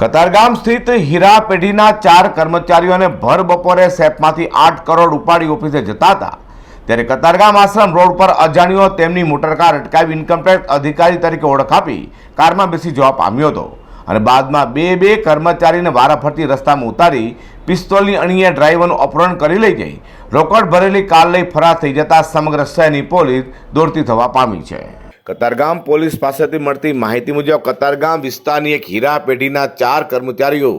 કતારગામ સ્થિત હીરા પેઢીના ચાર કર્મચારીઓને ભર બપોરે સેફમાંથી આઠ કરોડ ઉપાડી ઓફિસે જતા હતા ત્યારે કતારગામ આશ્રમ રોડ પર અજાણ્યો તેમની મોટરકાર અટકાવી ઇન્કમટેક્સ અધિકારી તરીકે ઓળખ આપી કારમાં બેસી જવા પામ્યો હતો અને બાદમાં બે બે કર્મચારીને વારાફરતી રસ્તામાં ઉતારી પિસ્તોલની અણીએ ડ્રાઈવરનું અપહરણ કરી લઈ જઈ રોકડ ભરેલી કાર લઈ ફરાર થઈ જતા સમગ્ર શહેરની પોલીસ દોડતી થવા પામી છે. કતારગામ પોલીસ પાસેથી મળતી માહિતી મુજબ કતારગામ વિસ્તારની એક હીરા પેઢીના ચાર કર્મચારીઓ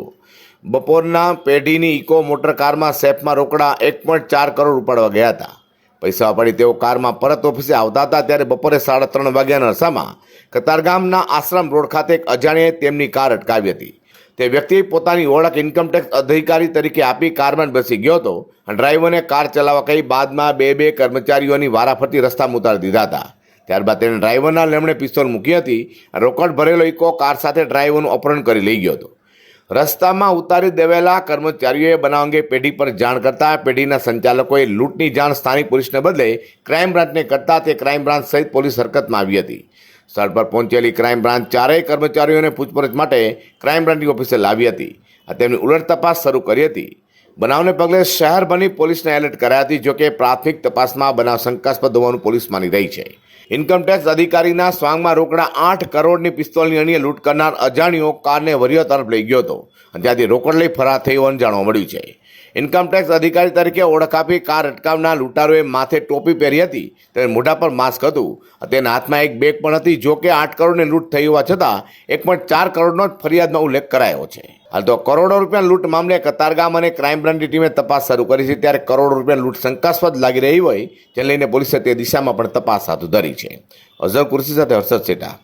બપોરના પેઢીની ઇકો મોટર કારમાં સેફમાં રોકડા એક પોઈન્ટ ચાર કરોડ ઉપાડવા ગયા હતા. પૈસા પડી તેઓ કારમાં પરત ઓફિસે આવતા હતા ત્યારે બપોરે સાડા ત્રણ વાગ્યાના અરસામાં કતારગામના આશ્રમ રોડ ખાતે એક અજાણ્યાએ તેમની કાર અટકાવી હતી. તે વ્યક્તિએ પોતાની ઓળખ ઇન્કમટેક્સ અધિકારી તરીકે આપી કારમાં બેસી ગયો હતો ડ્રાઈવરને કાર ચલાવવા કહી બાદમાં બે બે કર્મચારીઓની વારાફરતી રસ્તામાં ઉતારી દીધા હતા. ત્યારબાદ તેણે ડ્રાઈવરના લેમણે પિસ્તોલ મૂકી હતી. રોકડ ભરેલો ઇકો કાર સાથે ડ્રાઈવરનું અપહરણ કરી લઈ ગયો હતો. રસ્તામાં ઉતારી દેવેલા કર્મચારીઓએ બનાવ અંગે પેઢી પર જાણ કરતા પેઢીના સંચાલકોએ લૂંટની જાણ સ્થાનિક પોલીસને બદલે ક્રાઇમ બ્રાન્ચને કરતા તે ક્રાઇમ બ્રાન્ચ સહિત પોલીસ હરકતમાં આવી હતી. સ્થળ પર પહોંચેલી ક્રાઇમ બ્રાન્ચ ચારેય કર્મચારીઓને પૂછપરછ માટે ક્રાઇમ બ્રાન્ચની ઓફિસે લાવી હતી. અને તેમની ઉલટ તપાસ શરૂ કરી હતી. બનાવને પગલે શહેરભરની પોલીસને એલર્ટ કરાઈ હતી, જોકે પ્રાથમિક તપાસમાં બનાવ શંકાસ્પદ હોવાનું પોલીસ માની રહી છે. ઇન્કમટેક્સ અધિકારીના સ્વાંગમાં રોકડા આઠ કરોડની પિસ્તોલની અણીએ લૂંટ કરનાર અજાણ્યો કારને વરિયો તરફ લઈ ગયો હતો. અને ત્યાંથી રોકડ લઈ ફરાર થઈ હોવાનું જાણવા મળ્યું છે. ઇન્કમટેક્સ અધિકારી તરીકે ઓળખ કાર અટકાવનાર લૂંટારોએ માથે ટોપી પહેરી હતી. તેને મોઢા પર માસ્ક હતું. તેના હાથમાં એક બેગ પણ હતી, જો કે આઠ કરોડની લૂંટ થઈ હોવા છતાં એક પોઈન્ટ ચાર કરોડનો જ ફરિયાદમાં ઉલ્લેખ કરાયો છે. હાલ તો કરોડો રૂપિયા લૂંટ મામલે કતારગામ અને ક્રાઇમ બ્રાન્ચની ટીમે તપાસ શરૂ કરી છે. ત્યારે કરોડો રૂપિયા લૂંટ શંકાસ્પદ લાગી રહી હોય, જેને લઈને પોલીસે તે દિશામાં પણ તપાસ હાથ ધરી છે. અઝર કુર્સી સાથે હર્ષદ સેઠા